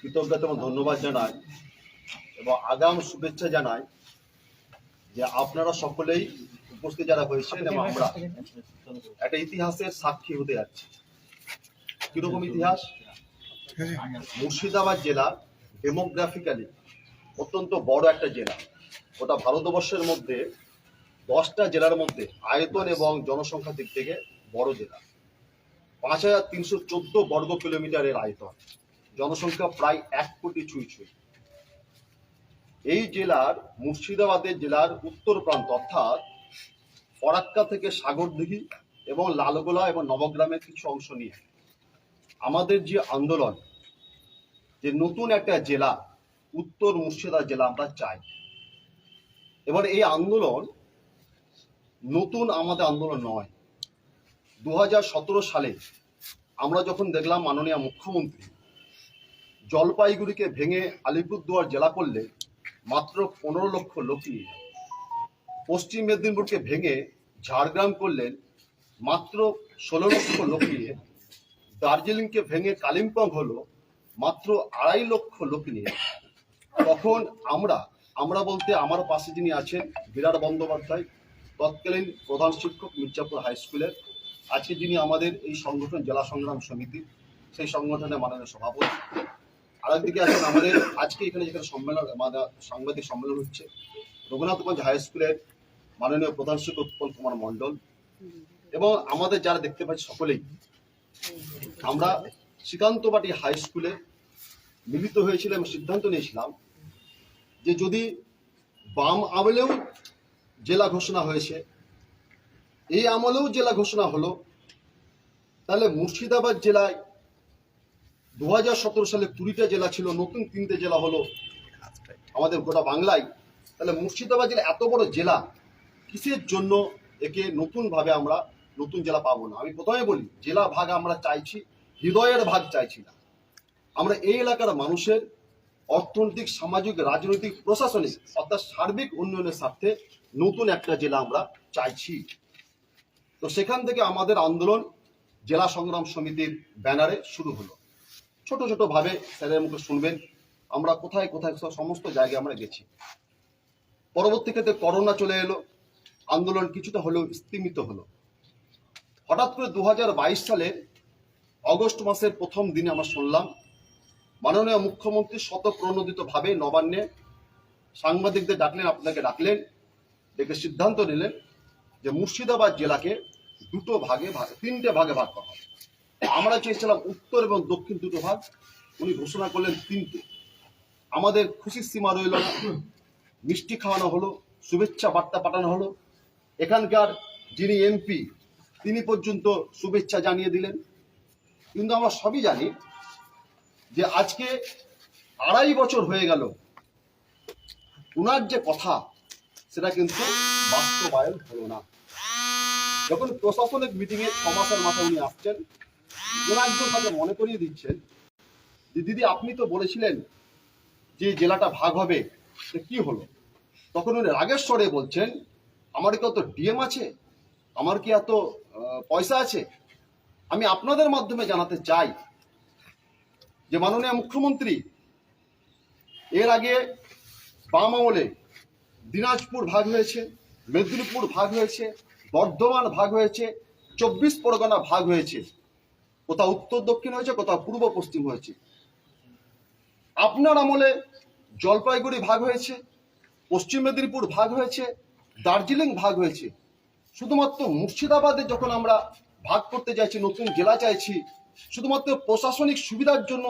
কৃতজ্ঞতা এবং ধন্যবাদ জানাই এবং আগাম শুভেচ্ছা জানাই যে আপনারা সকলেই উপস্থিত যারা হয়েছেন এবং আমরা একটা ইতিহাসের সাক্ষী হতে যাচ্ছি। কীরকম ইতিহাস? মুর্শিদাবাদ জেলা ডেমোগ্রাফিক্যালি অত্যন্ত বড় একটা জেলা। ওটা ভারতবর্ষের মধ্যে দশটা জেলার মধ্যে আয়তন এবং জনসংখ্যার দিক থেকে বড় জেলা। পাঁচ হাজার তিনশো চোদ্দ বর্গ কিলোমিটারের আয়তন। জনসংখ্যা প্রায় এক কোটি ছুঁই ছুঁই। এই জেলার মুর্শিদাবাদের জেলার উত্তর প্রান্ত অর্থাৎ ফরাক্কা থেকে সাগরদিঘি এবং লালগোলা এবং নবগ্রামের কিছু অংশ নিয়ে। আমাদের যে আন্দোলন, যে নতুন একটা জেলা, উত্তর মুর্শিদাবাদ জেলা আমরা চাই। এবার এই আন্দোলন নতুন আমাদের আন্দোলন নয়। দু সালে আমরা যখন দেখলাম মাননীয় মুখ্যমন্ত্রী জলপাইগুড়িকে ভেঙে আলিপুরদুয়ার জেলা করলে মাত্র পনেরো লক্ষ লোক নিয়ে পশ্চিম মেদিনীপুরকে ভেঙে ঝাড়গ্রাম করলেন মাত্র ষোলো লক্ষ লোক নিয়ে দার্জিলিংকে ভেঙে কালিম্পং হলো মাত্র আড়াই লক্ষ লোক নিয়ে তখন আমরা আমরা বলতে আমার পাশে যিনি আছেন বিরাট বন্দ্যোপাধ্যায়, তৎকালীন প্রধান শিক্ষক মির্জাপুর হাই স্কুলের, আজকে যিনি আমাদের এই সংগঠন জেলা সংগ্রাম সমিতি, সেই সংগঠনের মাননীয় সভাপতি। আরেকদিকে আছেন আমাদের আজকে এখানে যেখানে সম্মেলন সাংবাদিক সম্মেলন হচ্ছে রঘুনাথগঞ্জ হাই স্কুলের মাননীয় প্রধান শিক্ষক উৎপল কুমার মণ্ডল এবং আমাদের যারা দেখতে পাচ্ছি সকলেই, আমরা শ্রীকান্তবাটি হাই স্কুলে মিলিত এবং সিদ্ধান্ত নিয়েছিলাম যে যদি বাম আমলেও জেলা ঘোষণা হয়েছে, এই আমলেও জেলা ঘোষণা হলো, তাহলে মুর্শিদাবাদ জেলায় দু হাজার সতেরো সালে কুড়িটা জেলা ছিল, নতুন তিনটে জেলা হলো আমাদের গোটা বাংলায়। তাহলে মুর্শিদাবাদ জেলা এত বড় জেলা, কিসের জন্য একে নতুনভাবে আমরা নতুন জেলা পাবো না? আমি প্রথমে বলি, জেলা ভাগ আমরা চাইছি, হৃদয়ের ভাগ চাইছি না। আমরা এই এলাকার মানুষের অর্থনৈতিক, সামাজিক, রাজনৈতিক, প্রশাসনিক, অর্থাৎ সার্বিক উন্নয়নের স্বার্থে নতুন একটা জেলা আমরা চাইছি। তো সেখান থেকে আমাদের আন্দোলন জেলা সংগ্রাম সমিতির ব্যানারে শুরু হলো। ছোট ছোট ভাবে স্যারের মুখে শুনবেন। আমরা কোথায় কোথায় সব সমস্ত জায়গায় আমরা গেছি। পরবর্তী ক্ষেত্রে করোনা চলে এলো, আন্দোলন কিছুটা হলেও স্তীমিত হলো। হঠাৎ করে দু হাজার বাইশ সালে অগস্ট মাসের প্রথম দিনে আমরা শুনলাম, মাননীয় মুখ্যমন্ত্রী শতপ্রণোদিত ভাবে নবান্নে সাংবাদিকদের ডাকলেন, আপনাকে ডাকলেন, ডেকে সিদ্ধান্ত নিলেন যে মুর্শিদাবাদ জেলাকে দুটো ভাগে ভাগে, তিনটে ভাগে ভাগ করা হবে। আমরা চেয়েছিলাম উত্তর এবং দক্ষিণ দুটো ভাগ। উনি ঘোষণা করলেন তিনটে। আমাদের খুশির সীমা রইল না। মিষ্টি খাওয়ানো হলো, শুভেচ্ছা বার্তা পাঠানো হলো। এখানকার যিনি এমপি তিনি পর্যন্ত শুভেচ্ছা জানিয়ে দিলেন। কিন্তু আমরা সবই জানি যে আজকে আড়াই বছর হয়ে গেল। উনার যে কথা, সেটা কিন্তু বাস্তবায়ন হলো না। যখন প্রশাসনিক মিটিংয়ে ছ মাসের মাথায় উনি আসছেন তাকে মনে করিয়ে দিচ্ছেন যে, দিদি, আপনি তো বলেছিলেন যে জেলাটা ভাগ হবে কি হলো? তখন উনি রাগের স্বরে বলছেন, আমার কি অত ডিএম আছে? আমার কি এত পয়সা আছে? আমি আপনাদের মাধ্যমে জানাতে চাই যে, মাননীয় মুখ্যমন্ত্রী, এর আগে বাম আমলে দিনাজপুর ভাগ হয়েছে, মেদিনীপুর ভাগ হয়েছে, বর্ধমান ভাগ হয়েছে, চব্বিশ পরগনা ভাগ হয়েছে। কোথাও উত্তর দক্ষিণ হয়েছে, কোথাও পূর্ব পশ্চিম হয়েছে। আপনার আমলে জলপাইগুড়ি ভাগ হয়েছে, পশ্চিম মেদিনীপুর ভাগ হয়েছে, দার্জিলিং ভাগ হয়েছে। শুধুমাত্র মুর্শিদাবাদে যখন আমরা ভাগ করতে চাইছি, নতুন জেলা চাইছি, শুধুমাত্র প্রশাসনিক সুবিধার জন্য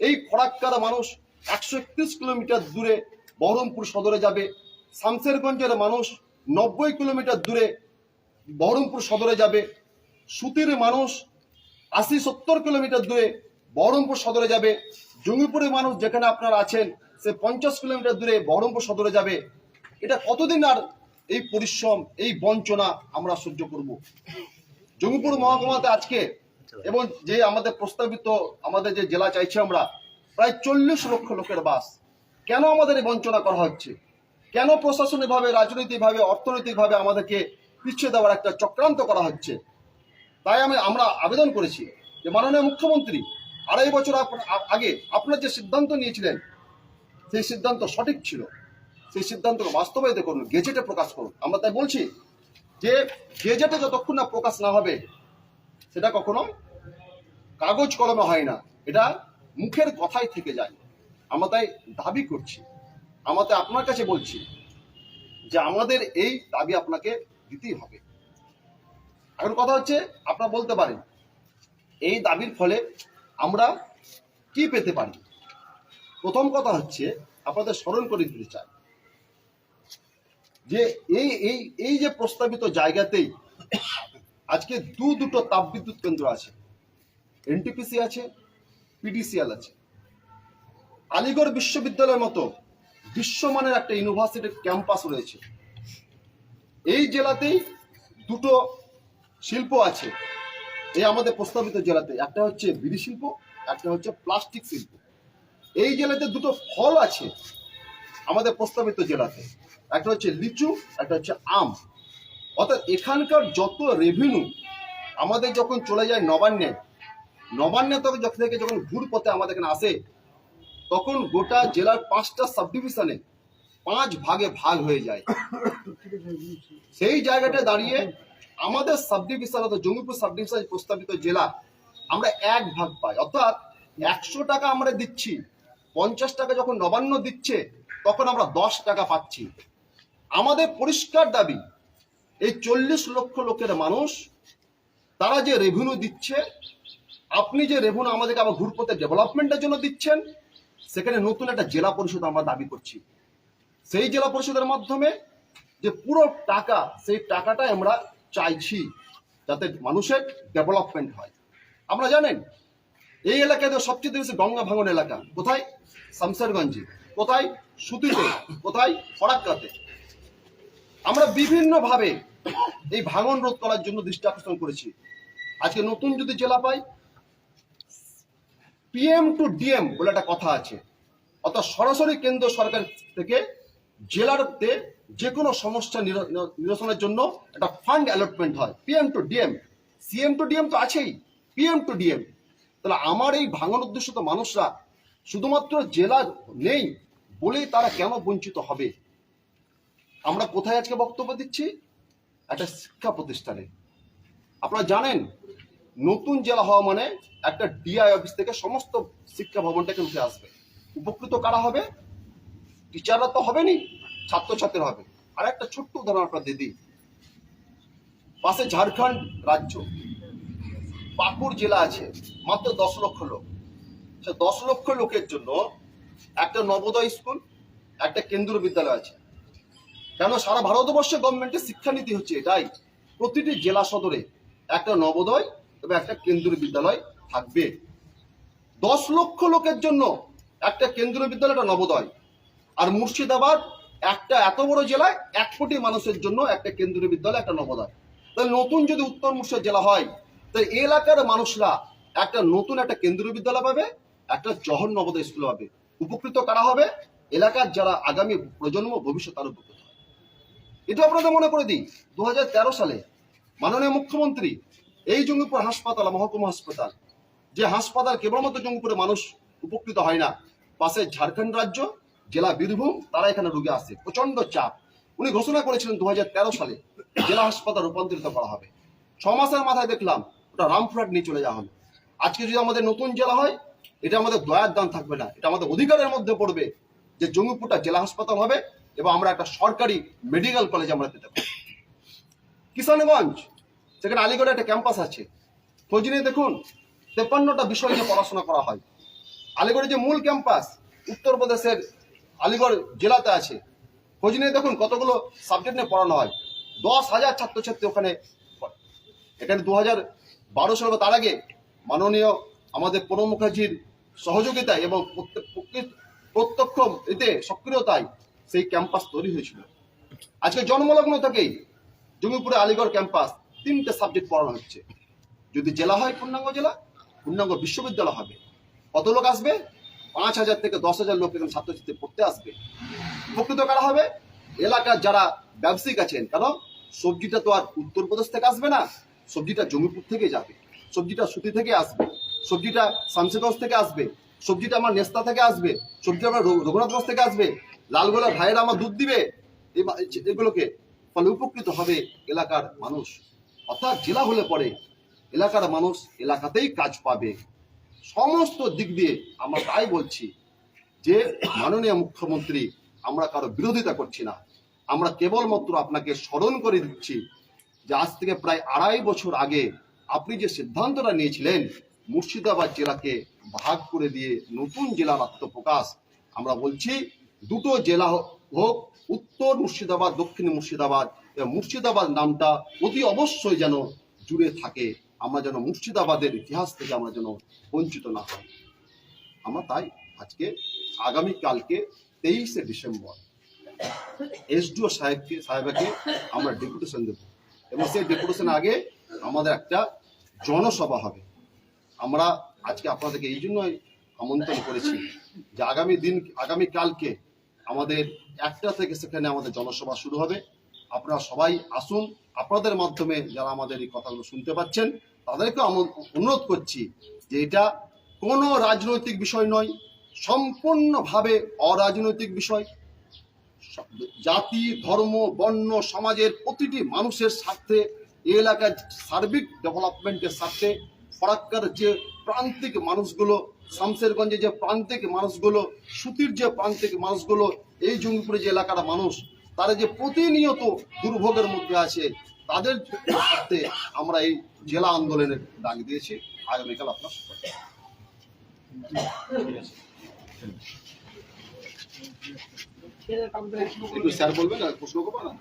এই ফরাক্কার মানুষ একশো একত্রিশ কিলোমিটার দূরে বহরমপুর সদরে যাবে শামসেরগঞ্জের মানুষ নব্বই কিলোমিটার দূরে বহরমপুর সদরে যাবে, সুতির মানুষ আশি সত্তর কিলোমিটার দূরে বহরমপুর সদরে যাবে। জঙ্গিপুরের মানুষ যেখানে আপনারা আছেন, সে পঞ্চাশ কিলোমিটার দূরে বহরমপুর সদরে যাবে। এটা কতদিন আর এই পরিশ্রম, এই বঞ্চনা আমরা সহ্য করব? জঙ্গিপুর মহকুমাতে আজকে এবং যে আমাদের প্রস্তাবিত, আমাদের যে জেলা চাইছি আমরা, প্রায় চল্লিশ লক্ষ লোকের বাস। কেন আমাদের এই বঞ্চনা করা হচ্ছে? কেন প্রশাসনিকভাবে, রাজনৈতিকভাবে, অর্থনৈতিকভাবে আমাদেরকে পিছিয়ে দেওয়ার একটা চক্রান্ত করা হচ্ছে? তাই আমি, আমরা আবেদন করেছি যে মাননীয় মুখ্যমন্ত্রী আড়াই বছর আগে আপনার যে সিদ্ধান্ত নিয়েছিলেন, সেই সিদ্ধান্ত সঠিক ছিল। সেই সিদ্ধান্তকে বাস্তবায়িত করুন, গেজেটে প্রকাশ করুন। আমরা তাই বলছি যে গেজেটে যতক্ষণ না প্রকাশ না হবে, সেটা কখনো কাগজ কলমে হয় না। এটা মুখের কথাই থেকে যায়। আমরা তাই দাবি করছি। আমরা তাই আপনার কাছে বলছি যে আমাদের এই দাবি আপনাকে দিতেই হবে। এখন কথা হচ্ছে, আপনারা বলতে পারেন, এই দাবির ফলে আমরা কি পেতে পারি? প্রথম কথা হচ্ছে, আপনাদের স্মরণ করে দিতে চাই। যে এই এই এই যে প্রস্তাবিত জায়গাতেই আজকে দু দুটো তাপবিদ্যুৎ কেন্দ্র আছে। এনটিপিসি আছে পিডিসিএল আছে। আলিগড় বিশ্ববিদ্যালয়ের মতো বিশ্বমানের একটা ইউনিভার্সিটির ক্যাম্পাস রয়েছে। এই জেলাতেই দুটো শিল্প আছে। এই আমাদের প্রস্তাবিত জেলাতে একটা হচ্ছে বিড়ি শিল্প, একটা হচ্ছে প্লাস্টিক শিল্প। এই জেলাতে দুটো ফল আছে আমাদের প্রস্তাবিত জেলাতে। একটা হচ্ছে লিচু, একটা হচ্ছে আম। অর্থাৎ এখানকার যত রেভিনিউ আমাদের যখন চলে যায় নবান্নে নবান্নে তখন যখন থেকে যখন ঘুর পথে আমাদের এখানে আসে, তখন গোটা জেলার পাঁচটা সাব ডিভিশনে পাঁচ ভাগে ভাগ হয়ে যায়। সেই জায়গাটা দাঁড়িয়ে আমাদের সাব ডিভিশন অর্থাৎ জঙ্গিপুর সাব ডিভিশন প্রস্তাবিত জেলা আমরা এক ভাগ পাই। অর্থাৎ একশো টাকা আমরা দিচ্ছি, পঞ্চাশ টাকা যখন নবান্ন দিচ্ছে, তখন আমরা দশ টাকা পাচ্ছি। আমাদের পরিষ্কার দাবি, এই চল্লিশ লক্ষ লোকের মানুষ, তারা যে রেভিনিউ দিচ্ছে, আপনি যে রেভিনিউ আমাদেরকে আবার ঘুরপথে ডেভেলপমেন্টের জন্য দিচ্ছেন, সেখানে নতুন একটা জেলা পরিষদ আমরা দাবি করছি। সেই জেলা পরিষদের মাধ্যমে যে পুরো টাকা, সেই টাকাটা আমরা চাইছি যাতে মানুষের ডেভেলপমেন্ট হয়। আপনারা জানেন, এই এলাকায় তো সবচেয়ে বেশি গঙ্গা ভাঙন এলাকা। কোথায়? শামসারগঞ্জে। কোথায়? সুতিতে। কোথায়? ফরাক্কাতে। আমরা বিভিন্নভাবে এই ভাঙন রোধ করার জন্য দৃষ্টি আকর্ষণ করেছি। আজকে নতুন যদি জেলা পাই পিএম টু ডিএম বলে একটা কথা আছে। অর্থাৎ সরাসরি কেন্দ্র সরকার থেকে জেলারতে যে কোনো সমস্যা নির- নিরসনের জন্য একটা ফান্ড অ্যালটমেন্ট হয়। PM to DM. CM to DM তো আছেই। PM to DM. তাহলে আমার এই ভাঙন উদ্দেশ্যিত মানুষরা। শুধুমাত্র জেলা নেই বলেই তারা কেন বঞ্চিত হবে? আমরা কোথায় আজকে বক্তব্য দিচ্ছি? একটা শিক্ষা প্রতিষ্ঠানে। আপনারা জানেন, নতুন জেলা হওয়া মানে একটা ডিআই অফিস থেকে সমস্ত শিক্ষা ভবনটাকে উঠে আসবে। উপকৃত কারা হবে? টিচাররা তো হবেনি ছাত্রছাত্রীরা হবে। আর একটা ছোট্ট উদাহরণ আপনাদের দিই। পাশে ঝাড়খণ্ড রাজ্য। পাকুড় জেলা আছে, মাত্র দশ লক্ষ লোক। সে দশ লক্ষ লোকের জন্য একটা নবোদয় স্কুল, একটা কেন্দ্রীয় বিদ্যালয় আছে। কেন সারা ভারতবর্ষে গভর্নমেন্টের শিক্ষানীতি হচ্ছে এটাই? প্রতিটি জেলা সদরে একটা নবোদয় এবং একটা কেন্দ্রীয় বিদ্যালয় থাকবে। দশ লক্ষ লোকের জন্য একটা কেন্দ্রীয় বিদ্যালয়, একটা নবোদয়। আর মুর্শিদাবাদ একটা এত বড় জেলায় এক কোটি মানুষের জন্য একটা কেন্দ্রীয় বিদ্যালয়, একটা নবোদয়। তাহলে নতুন যদি উত্তর মুর্শিদাবাদ জেলা হয়, তাহলে এলাকার মানুষরা একটা নতুন একটা কেন্দ্রীয় বিদ্যালয় পাবে, একটা জহর নবোদয় স্কুল পাবে। উপকৃত কারা হবে? এলাকার যারা আগামী প্রজন্ম ভবিষ্যৎ তার উপকৃত হবে। এটা আপনাদের মনে করে দিই দু হাজার তেরো সালে মাননীয় মুখ্যমন্ত্রী এই জঙ্গিপুর হাসপাতাল, মহকুমা হাসপাতাল, যে হাসপাতাল কেবলমাত্র জঙ্গিপুরে মানুষ উপকৃত হয় না, পাশে ঝাড়খণ্ড রাজ্য জেলা বীরভূম, তারা এখানে রোগী আসে প্রচণ্ড চাপ। উনি ঘোষণা করেছিলেন দু হাজার তেরো সালে, জেলা হাসপাতাল রূপান্তরিত করা হবে। ছ মাসের মাথায় দেখলাম, ওটা রামপুরহাট নিয়ে চলে যাওয়া হলো আজকে যদি আমাদের নতুন জেলা হয়, এটা আমাদের দয়ার দান থাকবে না। এটা আমাদের অধিকারের মধ্যে পড়বে যে জঙ্গিপুরটা জেলা হাসপাতাল হবে এবং আমরা একটা সরকারি মেডিকেল কলেজ আমরা পেতে পারি কিষানগঞ্জ, সেখানে আলিগড়ে একটা ক্যাম্পাস আছে। খোঁজ নিয়ে দেখুন তেপান্নটা বিষয় নিয়ে পড়াশোনা করা হয়। আলিগড়ে যে মূল ক্যাম্পাস, উত্তরপ্রদেশের আলিগড় জেলাতে আছে। খোঁজ নিয়ে দেখুন কতগুলো সাবজেক্ট নিয়ে পড়ানো হয়। দশ হাজার ছাত্রছাত্রী ওখানে এখানে দু হাজার বারো সাল বা তার আগে মাননীয় আমাদের প্রণব মুখার্জির সহযোগিতায় এবং প্রত্যক্ষ এতে সক্রিয়তায় সেই ক্যাম্পাস তৈরি হয়েছিল। আজকে জন্মলগ্ন থেকেই জঙ্গিপুরে আলিগড় ক্যাম্পাস তিনটে সাবজেক্ট পড়ানো হচ্ছে। যদি জেলা হয় পূর্ণাঙ্গ জেলা, পূর্ণাঙ্গ বিশ্ববিদ্যালয় হবে। কত লোক আসবে? পাঁচ হাজার থেকে দশ হাজার লোক এখানে ছাত্রছাত্রী পড়তে আসবে। উপকৃত করা হবে? এলাকার যারা ব্যবসায়িক আছেন কারণ সবজিটা তো আর উত্তরপ্রদেশ থেকে আসবে না, সবজিটা জমিপুর থেকে যাবে। সবজিটা সুতি থেকে আসবে, সবজিটা শামসেগঞ্জ থেকে আসবে, সবজিটা আমার নেস্তা থেকে আসবে, সবজিটা আমার রঘু- রঘুনাথগঞ্জ থেকে আসবে, লালগোলা ভাইয়েরা আমার দুধ দিবে এগুলোকে। ফলে উপকৃত হবে এলাকার মানুষ। অর্থাৎ জেলা হলে পরে এলাকার মানুষ এলাকাতেই কাজ পাবে। সমস্ত দিক দিয়ে আমরা তাই বলছি যে মাননীয় মুখ্যমন্ত্রী, আমরা কারও বিরোধিতা করছি না। আমরা কেবলমাত্র আপনাকে স্মরণ করে দিচ্ছি যে আজ থেকে প্রায় আড়াই বছর আগে আপনি যে সিদ্ধান্তটা নিয়েছিলেন, মুর্শিদাবাদ জেলাকে ভাগ করে দিয়ে নতুন জেলার আত্মপ্রকাশ আমরা বলছি দুটো জেলা হোক, উত্তর মুর্শিদাবাদ, দক্ষিণ মুর্শিদাবাদ মুর্শিদাবাদ নামটা অতি অবশ্যই যেন জুড়ে থাকে। আমরা যেন মুর্শিদাবাদের ইতিহাস থেকে আমরা যেন বঞ্চিত না হই। আমরা তাই আজকে আগামীকালকে তেইশে ডিসেম্বর এসডিও সাহেবকে সাহেবকে আমরা ডেপুটেশন দেব এবং সেই ডেপুটেশন আগে আমাদের একটা জনসভা হবে। আমরা আজকে আপনাদেরকে এই জন্যই আমন্ত্রণ করেছি যে আগামী দিন, আগামী কালকে আমাদের একটা থেকে সেখানে আমাদের জনসভা শুরু হবে। আপনারা সবাই আসুন আপনাদের মাধ্যমে যারা আমাদের এই কথাগুলো শুনতে পাচ্ছেন তাদেরকে অনুরোধ করছি যে এটা কোনো রাজনৈতিক বিষয় নয়, সম্পূর্ণভাবে অরাজনৈতিক বিষয়। জাতি, ধর্ম, বর্ণ, সমাজের প্রতিটি মানুষের স্বার্থে, এই এলাকার সার্বিক ডেভেলপমেন্টের স্বার্থে ফরাক্কার যে প্রান্তিক মানুষগুলো শামসেরগঞ্জে যে প্রান্তিক মানুষগুলো, সুতির যে প্রান্তিক মানুষগুলো, এই জঙ্গিপুরে যে এলাকার মানুষ তারা যে প্রতিনিয়ত দুর্ভোগের মধ্যে আছে তাদের স্বার্থে আমরা এই জেলা আন্দোলনের ডাক দিয়েছি। আগামীকাল আপনার একটু স্যার বলবেন আর প্রশ্ন করবেন না?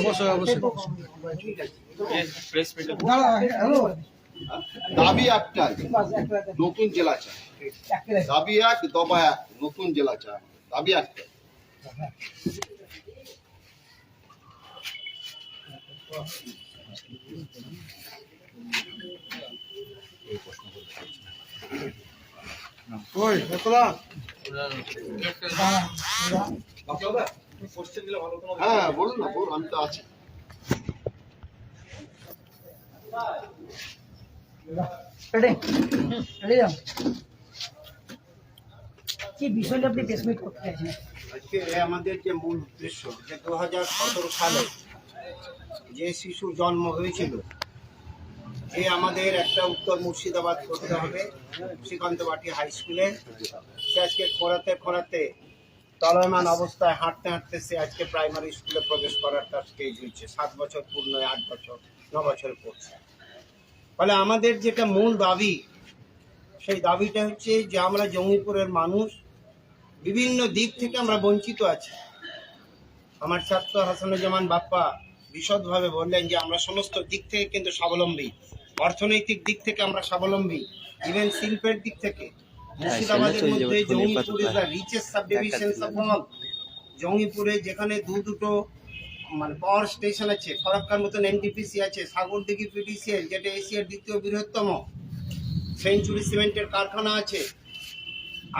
অবশ্যই অবশ্যই। দাবি একটাই নতুন জেলা চাই। দাবি এক দবা এক নতুন জেলা চাই। দাবি একটাই। ওই তোলা হ্যাঁ বলুন না বলুন আমি তো আছি। রেডি? রেডি যাও। কি বিষয়টা আপনি প্রেসমিট করতে চাইছেন? আজকে আমাদের যে মূল উদ্দেশ্য যে দু হাজার সতেরো সালে যে শিশু জন্ম হয়েছিল যে আমাদের একটা উত্তর মুর্শিদাবাদ করতে হবে, শ্রীকান্তবাটি হাই স্কুলে। সে আজকে খোঁড়াতে খোঁড়াতে চলমান অবস্থায় হাঁটতে হাঁটতে সে আজকে প্রাইমারি স্কুলে প্রবেশ করার তার স্টেজ হয়েছে। সাত বছর পূর্ণ, আট বছর, ন বছর পড়ছে। ফলে আমাদের যেটা মূল দাবি, সেই দাবিটা হচ্ছে যে আমরা জঙ্গিপুরের মানুষ, বিভিন্ন দিক থেকে আমরা বঞ্চিত আছি। আমার ছাত্র হাসানুজ্জামান বাপ্পা বিশদভাবে বললেন যে আমরা সমস্ত দিক থেকে কিন্তু স্বাবলম্বী অর্থনৈতিক দিক থেকে আমরা স্বাবলম্বী ইভেন শিল্পের দিক থেকে। মুর্শিদাবাদের মধ্যে Jangipur is the richest subdivision of all জঙ্গিপুরে যেখানে দু দুটো মানে পাওয়ার স্টেশন আছে ফরাক্কার মতন এনটিপিসি আছে সাগরদিঘি পিডিসিএল যেটা এশিয়ার দ্বিতীয় বৃহত্তম। সেঞ্চুরি সিমেন্টের কারখানা আছে।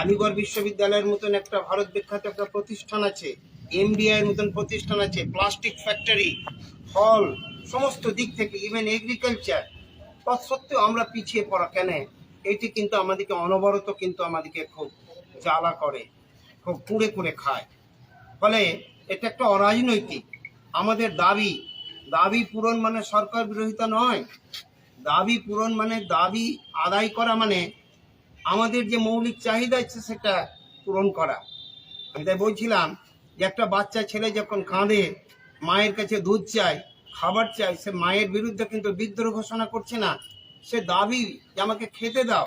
আলিগড় বিশ্ববিদ্যালয়ের মতন একটা ভারত বিখ্যাত একটা প্রতিষ্ঠান আছে। এমবিআই এর মতন প্রতিষ্ঠান আছে প্লাস্টিক ফ্যাক্টরি ফল সমস্ত দিক থেকে ইভেন এগ্রিকালচার তৎসত্ত্বেও আমরা পিছিয়ে পড়া কেন? এটি কিন্তু আমাদেরকে অনবরত কিন্তু আমাদেরকে খুব জ্বালা করে, খুব কুড়ে কুড়ে খায়। ফলে এটা একটা অরাজনৈতিক। আমাদের দাবি দাবি পূরণ মানে সরকার বিরোধিতা নয়। দাবি পূরণ মানে দাবি আদায় করা মানে আমাদের যে মৌলিক চাহিদা আছে সেটা পূরণ করা। আমি তাই বলছিলাম যে একটা বাচ্চা ছেলে যখন কাঁদে, মায়ের কাছে দুধ চায়, খাবার চায়, সে মায়ের বিরুদ্ধে কিন্তু বিদ্রোহ ঘোষণা করছে না। সে দাবি যে আমাকে খেতে দাও।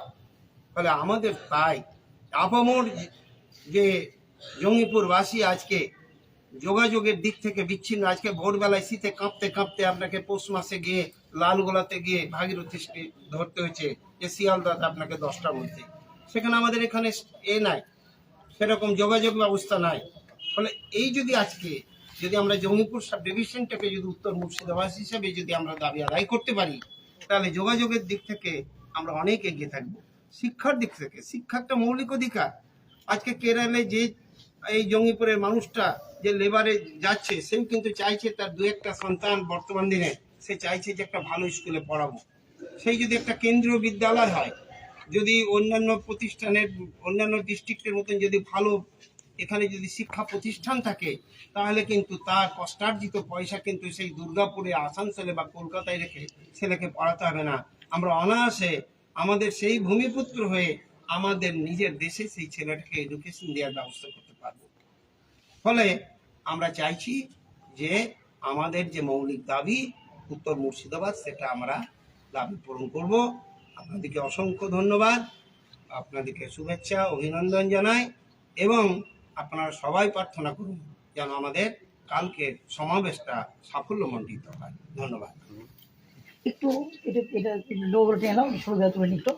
ফলে আমাদের তাই আপামর যে জঙ্গিপুরবাসী আজকে যোগাযোগের দিক থেকে বিচ্ছিন্ন, আজকে ভোরবেলায় শীতে কাঁপতে কাঁপতে আপনাকে পৌষ মাসে গিয়ে লালগোলাতে গিয়ে ভাগীরথী ধরতে হয়েছে, যে শিয়ালদাতে আপনাকে দশটা বলতে সেখানে আমাদের এখানে এ নাই, সেরকম যোগাযোগ ব্যবস্থা নাই। ফলে এই যদি আজকে যদি আমরা জঙ্গিপুর সাব ডিভিশনটাকে যদি উত্তর মুর্শিদাবাদ হিসেবে যদি আমরা দাবি আদায় করতে পারি, তাহলে যোগাযোগের দিক থেকে আমরা অনেক এগিয়ে থাকব। শিক্ষার দিক থেকে, শিক্ষা একটা মৌলিক অধিকার। আজকে কেরালে যে এই জঙ্গিপুরের মানুষটা, যে লেবারে যাচ্ছে, সেও কিন্তু চাইছে তার দু একটা সন্তান বর্তমান দিনে, সে চাইছে যে একটা ভালো স্কুলে পড়াবো। সেই যদি একটা কেন্দ্রীয় বিদ্যালয় হয়, যদি অন্যান্য প্রতিষ্ঠানের, অন্যান্য ডিস্ট্রিক্টের মতন যদি ভালো এখানে যদি শিক্ষা প্রতিষ্ঠান থাকে, তাহলে কিন্তু তার কষ্টার্জিত পয়সা কিন্তু সেই দুর্গাপুরে, আসানসোলে বা কলকাতায় রেখে ছেলেকে পড়াতে হবে না। আমরা অনায়াসে আমাদের সেই ভূমিপুত্র হয়ে আমাদের নিজের দেশে সেই ছেলেটাকে এডুকেশন দেওয়ার ব্যবস্থা করতে পারব। ফলে আমরা চাইছি যে আমাদের যে মৌলিক দাবি, উত্তর মুর্শিদাবাদ, সেটা আমরা দাবি পূরণ করব। আপনাদেরকে অসংখ্য ধন্যবাদ। আপনাদেরকে শুভেচ্ছা, অভিনন্দন জানাই এবং আপনারা সবাই প্রার্থনা করুন যেন আমাদের কালকের সমাবেশটা সাফল্যমণ্ডিত হয়। ধন্যবাদ। একটু, এটা এটা লো করে টেনে নাও শুরু করে তুমি একটু